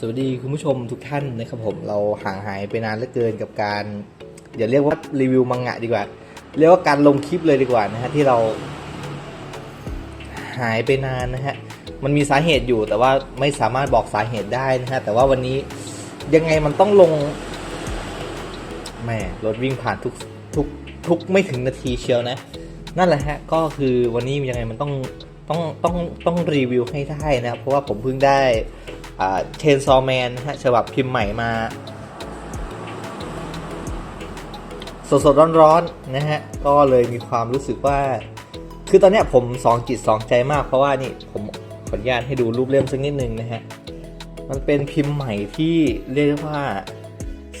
สวัสดีคุณผู้ชมทุกท่านนะครับผมเราห่างหายไปนานเหลือเกินกับการอย่าเรียกว่ารีวิวมังงะดีกว่า เรียกว่าการลงคลิปเลยดีกว่านะฮะที่เรา หายไปนานนะฮะมันมีสาเหตุอยู่แต่ว่าไม่สามารถบอกสาเหตุได้นะฮะแต่ว่าวันนี้ยังไงมันต้องลงแหม่รถวิ่งผ่านทุกทุกทุกไม่ถึงนาทีเชียวนะ นั่นแหละฮะก็คือวันนี้ยังไงมันต้องต้องต้องต้องรีวิวให้ได้นะเพราะว่าผมเพิ่งได้ เชนซอแมนนะฮะฉบับพิมพ์ใหม่มา สดๆร้อนๆนะฮะ ก็เลยมีความรู้สึกว่า คือตอนเนี้ยผมสองจิตสองใจมากเพราะว่านี่ผมขออนุญาตให้ดูรูปเล่มสักนิดนึงนะฮะ มันเป็นพิมพ์ใหม่ที่เรียกว่า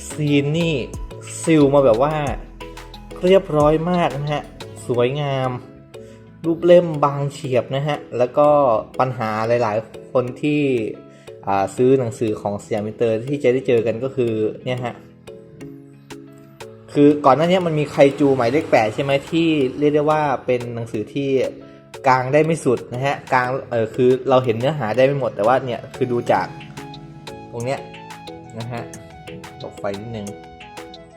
ซีนนี่ซิลมาแบบว่า เรียบร้อยมากนะฮะ สวยงาม รูปเล่มบางเฉียบนะฮะ แล้วก็ปัญหาหลายๆ คนที่ ซื้อหนังสือของสยามมิเตอร์ที่จะได้เจอกันก็คือเนี่ยฮะคือก่อนหน้านี้มันมีไคจูหมายเลขแปดใช่ไหมที่เรียกได้ว่าเป็นหนังสือที่กลางได้ไม่สุดนะฮะกลางเออคือเราเห็นเนื้อหาได้ไม่หมดแต่ว่าเนี่ยคือดูจากตรงเนี้ยนะฮะตกไฟนิดนึง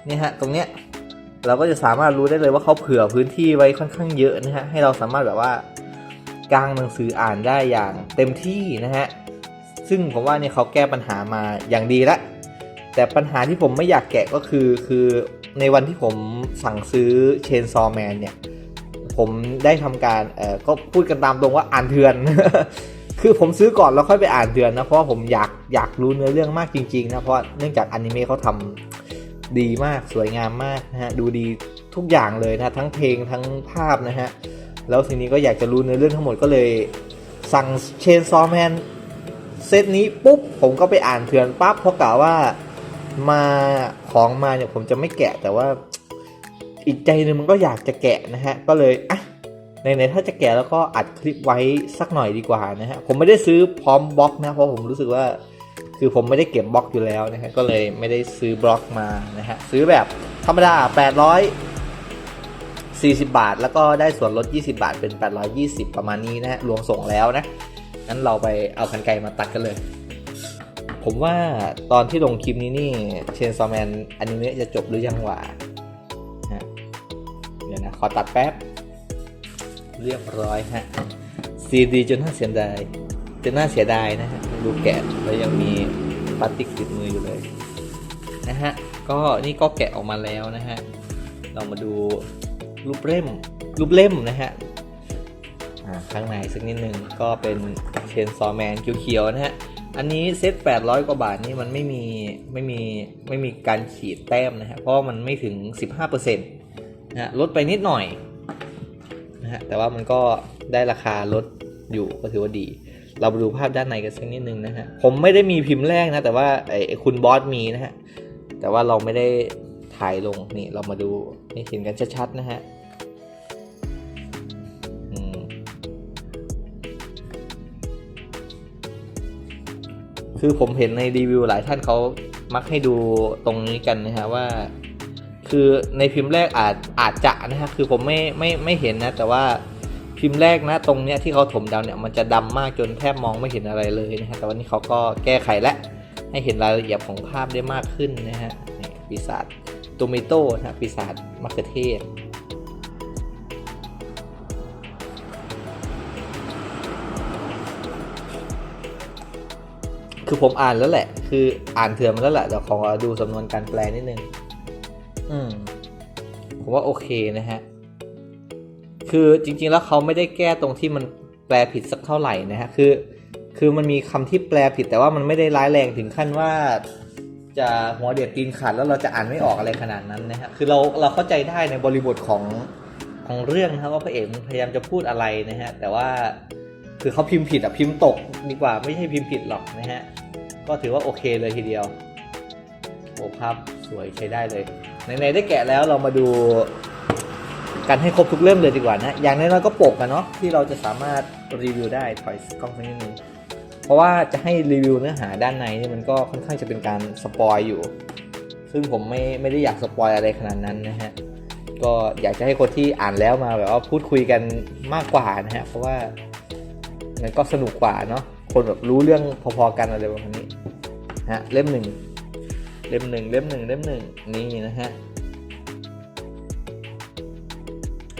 เนี่ยฮะตรงเนี้ยเราก็จะสามารถรู้ได้เลยว่าเขาเผื่อพื้นที่ไว้ค่อนข้างเยอะนะฮะให้เราสามารถแบบว่ากลางหนังสืออ่านได้อย่างเต็มที่นะฮะ ซึ่งผมว่าเนี่ยเขาแก้ปัญหามาอย่างดีละแต่ปัญหาที่ผมไม่อยากแกะก็คือคือในวันที่ผมสั่งซื้อเชนซอแมนเนี่ย ผมได้ทำการเอ่อก็พูดกันตามตรงว่าอ่านเถื่อน คือผมซื้อก่อนแล้วค่อยไปอ่านเถื่อนนะ เพราะว่าผมอยากอยากรู้เนื้อเรื่องมากจริงๆนะ เพราะเนื่องจากอนิเมะเขาทำดีมากสวยงามมากนะฮะดูดีทุกอย่างเลยนะทั้งเพลงทั้งภาพนะฮะแล้วทีนี้ก็อยากจะรู้เนื้อเรื่องทั้งหมดก็เลยสั่งเชนซอแมน เซตนี้ปุ๊บผมก็ไปอ่านเถื่อนปั๊บเพราะกะว่ามาของมาเนี่ยผมจะไม่แกะแต่ว่าอีกใจหนึงมันก็อยากจะแกะนะฮะก็เลยอะในในถ้าจะแกะแล้วก็อัดคลิปไว้สักหน่อยดีกว่านะฮะผมไม่ได้ซื้อพร้อมบล็อกนะเพราะผมรู้สึกว่า คือผมไม่ได้เก็บบล็อกอยู่แล้วนะฮะก็เลยไม่ได้ซื้อบล็อกมานะฮะซื้อแบบธรรมดา800 40 บาท แล้วก็ได้ส่วนลด 20 บาทเป็น 820 ประมาณนี้นะฮะรวมส่งแล้วนะ งั้นเราไปเอากันไกลมาตัดกันเลย ผมว่าตอนที่ลงคลิปนี้นี่เชนซอแมนอนิเมะจะจบหรือยังวะเดี๋ยวนะ ขอตัดแป๊บ เรียบร้อยฮะซีดีจนน่าเสียดายจนน่าเสียดายนะฮะดูแกะแล้วยังมีพลาสติกติดมืออยู่เลยนะฮะก็นี่ก็แกะออกมาแล้วนะฮะ เรามาดูรูปเล่มรูปเล่มนะฮะ ข้างในสักนิดนึงก็เป็นเชนซอแมนเขียวๆนะฮะ อันนี้เซ็ต800 กว่าบาทนี่มันไม่มีไม่มีไม่มีการขีดแต้มนะฮะ เพราะมันไม่ถึง 15%นะฮะลดไปนิดหน่อยนะฮะแต่ว่ามันก็ได้ราคาลดอยู่ก็ถือว่าดี เรามาดูภาพด้านในกันสักนิดนึงนะฮะ ผมไม่ได้มีพิมพ์แรกนะ แต่ว่าไอ้ไอ้คุณบอสมีนะฮะ แต่ว่าเราไม่ได้ถ่ายลงนี่เรามาดูให้เห็นกันชัดๆนะฮะ คือผมเห็นในรีวิวหลายท่านเขามักให้ดูตรงนี้กันนะฮะว่า คือในพิมพ์แรกอาจอาจจะนะฮะคือผมไม่ไม่ไม่เห็นนะ แต่ว่าพิมพ์แรกนะตรงเนี้ยที่เขาถมดำเนี่ยมันจะดำมากจนแทบมองไม่เห็นอะไรเลยนะฮะแต่วันนี้เขาก็แก้ไขและให้เห็นรายละเอียดของภาพได้มากขึ้นนะฮะปีศาจโตเมโต้นะฮะปีศาจมะเขือเทศ คือผมอ่านแล้วแหละ คืออ่านเถื่อนมาแล้วแหละเดี๋ยวขอดูสำนวนการแปลนิดนึง อืม ผมว่าโอเคนะฮะ คือจริง ๆ แล้วเขาไม่ได้แก้ตรงที่มันแปลผิดสักเท่าไหร่นะฮะ คือ คือมันมีคำที่แปลผิดแต่ว่ามันไม่ได้ร้ายแรงถึงขั้นว่า จะหัวเดียดตีนขาดแล้วเราจะอ่านไม่ออกอะไรขนาดนั้นนะฮะ คือเราเราเข้าใจได้ในบริบทของของเรื่องนะครับว่าพระเอกพยายามจะพูดอะไรนะฮะ แต่ว่าคือเขาพิมพ์ผิดอะพิมพ์ตกดีกว่าไม่ใช่พิมพ์ผิดหรอกนะฮะ ก็ถือว่าโอเคเลยทีเดียวโอ้ภาพสวยใช้ได้เลยไหนๆได้แกะแล้วเรามาดูกันให้ครบทุกเล่มเลยดีกว่านะ อย่างน้อยๆก็ปกกันเนาะที่เราจะสามารถรีวิวได้ถอยกล้องไปนิดนึงเพราะว่าจะให้รีวิวเนื้อหาด้านในนี่มันก็ค่อนข้างจะเป็นการสปอยอยู่ ซึ่งผมไม่ไม่ได้อยากสปอยอะไรขนาดนั้นนะฮะก็อยากจะให้คนที่อ่านแล้วมาแบบว่าพูดคุยกันมากกว่านะฮะเพราะว่ามันก็สนุกกว่าเนาะคนแบบรู้เรื่องพอๆกันอะไรประมาณนี้ ฮะเล่มหนึ่งเล่มหนึ่งเล่มหนึ่งเล่มหนึ่งนี่นะฮะ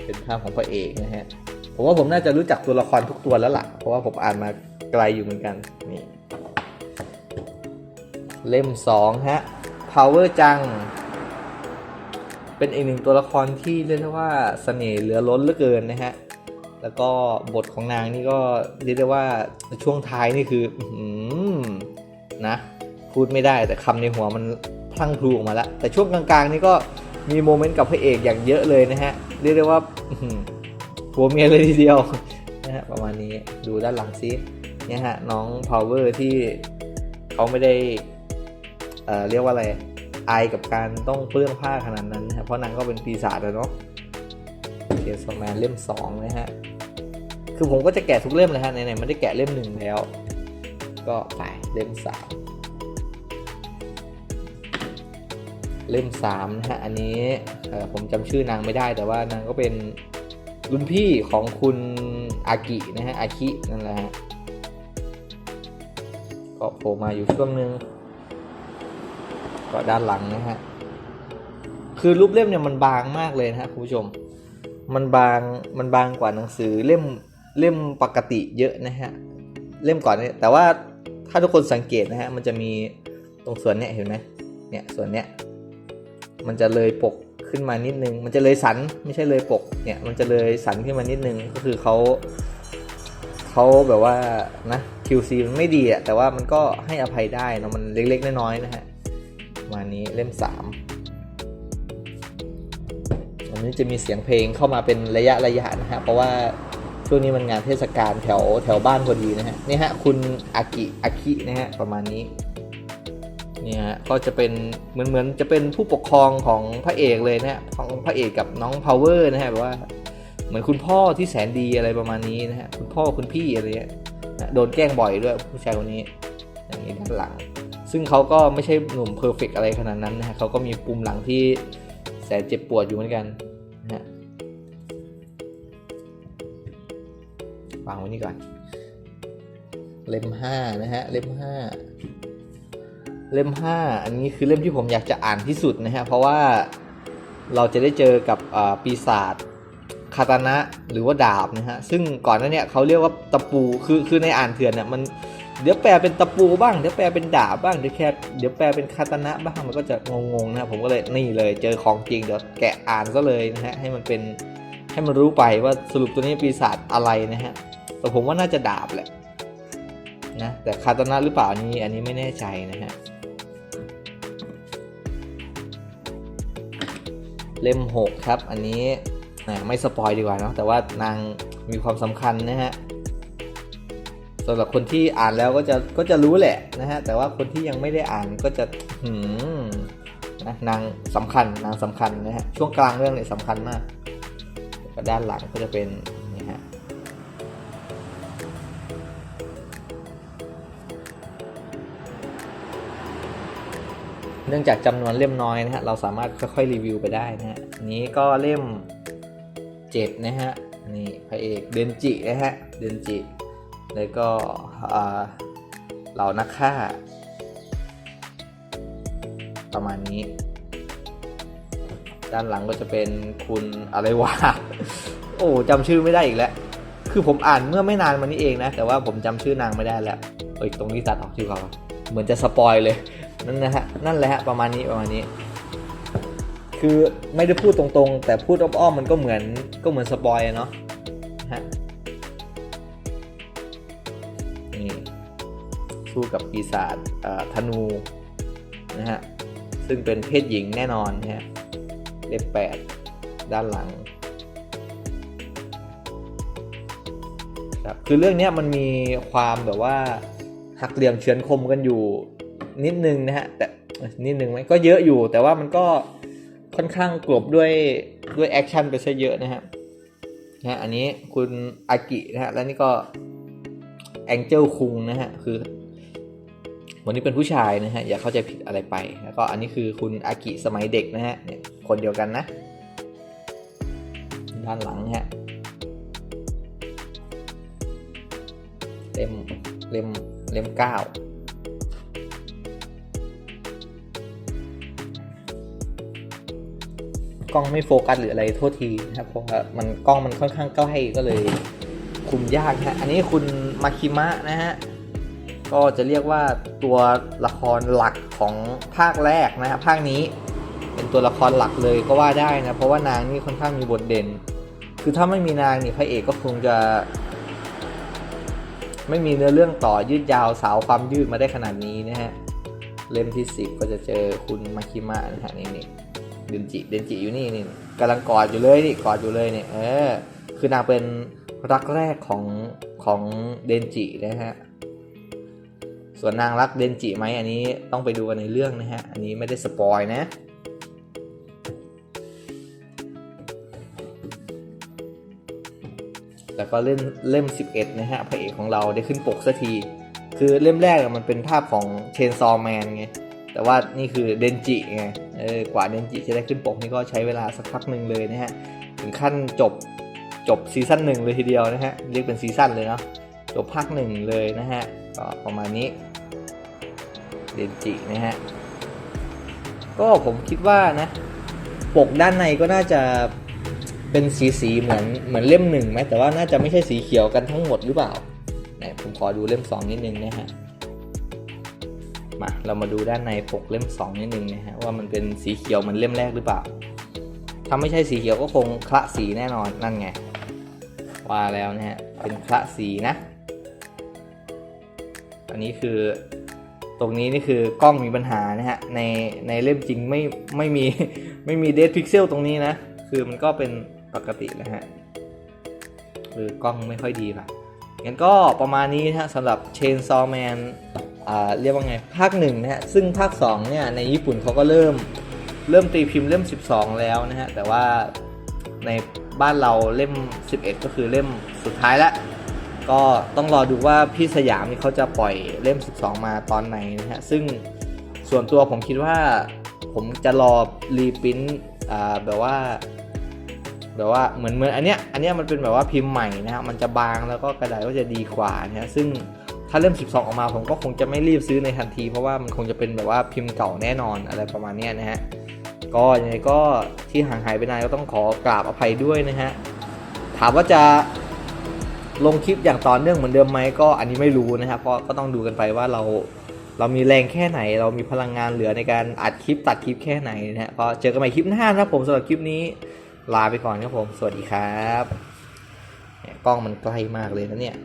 เป็นภาพของพระเอกนะฮะผมว่าผมน่าจะรู้จักตัวละครทุกตัวแล้วล่ะ เพราะว่าผมอ่านมาไกลอยู่เหมือนกันนี่เล่มสองฮะ power จัง เป็นอีกหนึ่งตัวละครที่เรียกได้ว่าเสน่ห์เหลือล้นเหลือเกินนะฮะแล้วก็บทของนางนี่ก็เรียกได้ว่าช่วงท้ายนี่คือ อื้อหือนะ พูดไม่ได้แต่คำในหัวมันพลั้งพลูออกมาแล้ว แต่ช่วงกลางๆ นี่ก็มีโมเมนต์กับพระเอกอย่างเยอะเลยนะฮะ เรียกได้ว่าหัวเมียเลยทีเดียวนะฮะประมาณนี้ดูด้านหลังซิเนี่ยฮะน้องพาวเวอร์ที่เขาไม่ได้เอ่อเรียกว่าอะไรอายกับการต้องเปลื้องผ้าขนาดนั้นนะฮะเพราะนางก็เป็นปีศาจแล้วเนาะเกสแมนเล่ม2นะฮะคือผมก็จะแกะทุกเล่มเลยฮะไหนๆไม่ได้แกะเล่มหนึ่งแล้ว ก็ไปเล่ม3 เล่มสามนะฮะอันนี้ผมจำชื่อนางไม่ได้ แต่ว่านางก็เป็นรุ่นพี่ของคุณอากินะฮะอาคินั่นแหละฮะก็โผล่มาอยู่ช่วงหนึ่งก็ด้านหลังนะฮะคือรูปเล่มเนี่ยมันบางมากเลยนะฮะคุณผู้ชม มันบางมันบางกว่าหนังสือเล่มเล่มปกติเยอะนะฮะเล่มก่อนเนี่ยแต่ว่าถ้าทุกคนสังเกตนะฮะมันจะมีตรงส่วนเนี้ยเห็นไหมเนี่ยส่วนเนี้ย มันจะเลยปกขึ้นมานิดนึง มันจะเลยสันไม่ใช่เลยปกเนี่ยมันจะเลยสันขึ้นมานิดนึงก็คือเขาเขาแบบว่านะ QC มันไม่ดีอะแต่ว่ามันก็ให้อภัยได้นะมันเล็กๆน้อยๆนะฮะประมาณนี้เล่มสามอันนี้จะมีเสียงเพลงเข้ามาเป็นระยะระยะนะฮะเพราะว่าช่วงนี้มันงานเทศกาลแถวแถวบ้านพอดีนะฮะนี่ฮะคุณอากิอาคินะฮะประมาณนี้ นี่ยฮะก็จะเป็นเหมือนเหมือนจะเป็นผู้ปกครองของพระเอกเลยนะฮะของพระเอกกับน้อง power นะฮะแบบว่าเหมือนคุณพ่อที่แสนดีอะไรประมาณนี้นะฮะคุณพ่อคุณพี่อะไรเงี้ยโดนแกล้งบ่อยด้วยผู้ชายคนนี้อย่างนี้ด้านหลัง ซึ่งเขาก็ไม่ใช่หนุ่มเพอร์เฟกอะไรขนาดนั้นนะฮะเขาก็มีปุ่มหลังที่แสนเจ็บปวดอยู่เหมือนกันนะฮะวางไว้นี่ก่อนเล่มห้านะฮะเล่มห้า เล่มห้าอันนี้คือเล่มที่ผมอยากจะอ่านที่สุดนะฮะ เพราะว่าเราจะได้เจอกับปีศาจคาตานะหรือว่าดาบนะฮะ ซึ่งก่อนหน้าเนี้เขาเรียกว่าตะปู คือคือในอ่านเถื่อนเนี่ยมันเดี๋ยวแปลเป็นตะปูบ้าง เดี๋ยวแปลเป็นดาบบ้าง เดี๋ยวแค่เดี๋ยวแปลเป็นคาตานะบ้าง มันก็จะงงๆนะผมก็เลยนี่เลยเจอของจริงเดี๋ยวแกะอ่านก็เลยนะฮะให้มันเป็นให้มันรู้ไปว่าสรุปตัวนี้ปีศาจอะไรนะฮะ แต่ผมว่าน่าจะดาบแหละนะแต่คาตานะหรือเปล่านนี้อันนี้ไม่แน่ใจนะฮะ เล่ม 6 ครับ อันนี้ไม่สปอยดีกว่าเนาะแต่ว่านางมีความสำคัญนะฮะสำหรับคนที่อ่านแล้วก็จะก็จะรู้แหละนะฮะแต่ว่าคนที่ยังไม่ได้อ่านก็จะหืมนะนางสำคัญนางสำคัญนะฮะช่วงกลางเรื่องเนี่ยสำคัญมาก ก็ด้านหลังก็จะเป็น เนื่องจากจำนวนเล่มน้อยนะฮะเราสามารถค่อยๆรีวิวไปได้นะฮะนี้ก็เล่มเจ็ดนะฮะนี่พระเอกเดนจินะฮะเดนจิแล้วก็เหล่านักฆ่า ประมาณนี้ ด้านหลังก็จะเป็นคุณอะไรวะโอ้จำชื่อไม่ได้อีกแล้วคือผมอ่านเมื่อไม่นานมานี้เองนะ แต่ว่าผมจำชื่อนางไม่ได้แล้วเอ้ยตรงนี้ตัดออกชื่อเขาเหมือนจะสปอยเลย นั่นนะฮะนั่นแหละฮะประมาณนี้ประมาณนี้ คือไม่ได้พูดตรงๆ แต่พูดอ้อมๆมันก็เหมือนก็เหมือนสปอยเนาะฮะนี่สู้กับปีศาจธนูนะฮะซึ่งเป็นเพศหญิงแน่นอนฮะเล่มแปดด้านหลังครับคือเรื่องนี้มันมีความแบบว่าหักเหลี่ยมเฉือนคมกันอยู่ นิดนึงนะฮะแต่นิดนึงไหมก็เยอะอยู่ แต่ว่ามันก็ค่อนข้างกลบด้วยด้วยแอคชั่นไปซะเยอะนะฮะนะฮะอันนี้คุณอากินะฮะแล้วนี่ก็แองเจิลคุงนะฮะคือวันนี้เป็นผู้ชายนะฮะอย่าเข้าใจผิดอะไรไป แล้วก็อันนี้คือคุณอากิสมัยเด็กนะฮะเนี่ยคนเดียวกันนะ ด้านหลังฮะเล่มเล่มเล่มเก้า กล้องไม่โฟกัสหรืออะไรโทษทีนะครับเพราะว่ามันกล้องมันค่อนข้างใกล้ก็เลยคุมยากฮะอันนี้คุณมาคิมะนะฮะก็จะเรียกว่าตัวละครหลักของภาคแรกนะฮะภาคนี้เป็นตัวละครหลักเลยก็ว่าได้นะเพราะว่านางนี่ค่อนข้างมีบทเด่น คือถ้าไม่มีนางนี่พระเอกก็คงจะ ไม่มีเนื้อเรื่องต่อยืดยาวสาวความยืดมาได้ขนาดนี้นะฮะเล่มที่สิบก็จะเจอคุณมาคิมะนะฮะนี่นี่ เดนจิเดนจิอยู่นี่นี่กำลังกอดอยู่เลยนี่กอดอยู่เลยเนี่ยเออคือนางเป็นรักแรกของของเดนจินะฮะส่วนนางรักเดนจิไหมอันนี้ต้องไปดูกันในเรื่องนะฮะอันนี้ไม่ได้สปอยนะแล้วก็เล่มเล่ม 11 นะฮะพระเอกของเราได้ขึ้นปกสักที คือเล่มแรกมันเป็นภาพของเชนซอแมนไง แต่ว่านี่คือเดนจิไง เออกว่าเดนจิจะได้ขึ้นปกนี่ก็ใช้เวลาสักพักหนึ่งเลยนะฮะถึงขั้นจบจบซีซั่นหนึ่งเลยทีเดียวนะฮะเรียกเป็นซีซั่นเลยเนาะจบภาคหนึ่งเลยนะฮะก็ประมาณนี้เดนจินะฮะก็ผมคิดว่านะปกด้านในก็น่าจะเป็นสีสีๆเหมือนเหมือนเล่มหนึ่งไหมแต่ว่าน่าจะไม่ใช่สีเขียวกันทั้งหมดหรือเปล่าไหนผมขอดูเล่มสองนิดนึงนะฮะ มา เรามาดูด้านในปกเล่มสองนิดนึงนะฮะว่ามันเป็นสีเขียวเหมือนเล่มแรกหรือเปล่า ถ้าไม่ใช่สีเขียวก็คงคละสีแน่นอนนั่นไง ว่าแล้วนะฮะเป็นคละสีนะ อันนี้คือตรงนี้นี่คือกล้องมีปัญหานะฮะในในเล่มจริงไม่ไม่มีไม่มีเด d พิกเซลตรงนี้นะ คือมันก็เป็นปกตินะฮะคือกล้องไม่ค่อยดีป่ะงั้นก็ประมาณนี้นะฮะสำหรับ Chainsaw Man เรียกว่าไงภาคหนึ่งนะฮะซึ่งภาค2เนี่ยในญี่ปุ่นเขาก็เริ่มเริ่มตีพิมพ์เล่ม 12 แล้วนะฮะแต่ว่าในบ้านเราเล่ม 11 ก็คือเล่มสุดท้ายละก็ต้องรอดูว่าพี่สยามนี่เขาจะปล่อยเล่ม 12 มาตอนไหนนะฮะซึ่งส่วนตัวผมคิดว่าผมจะรอรีปรินท์แบบว่าแบบว่าเหมือนเหมือนอันเนี้ยอันเนี้ยมันเป็นแบบว่าพิมพ์ใหม่นะฮะมันจะบางแล้วก็กระดาษก็จะดีกว่านะฮะซึ่ง ถ้าเล่ม 12 ออกมาผมก็คงจะไม่รีบซื้อในทันที เพราะว่ามันคงจะเป็นแบบว่าพิมพ์เก่าแน่นอนอะไรประมาณนี้นะฮะก็ยังไงก็ที่ห่างหายไปนานก็ต้องขอกราบอภัยด้วยนะฮะถามว่าจะลงคลิปอย่างต่อเนื่องเหมือนเดิมไหมก็อันนี้ไม่รู้นะครับเพราะก็ต้องดูกันไปว่าเราเรามีแรงแค่ไหน เรามีพลังงานเหลือในการอัดคลิปตัดคลิปแค่ไหนนะฮะก็เจอกันใหม่คลิปหน้านะครับผมสำหรับคลิปนี้ลาไปก่อนครับผม สวัสดีครับกล้องมันใกล้มากเลยนะเนี่ย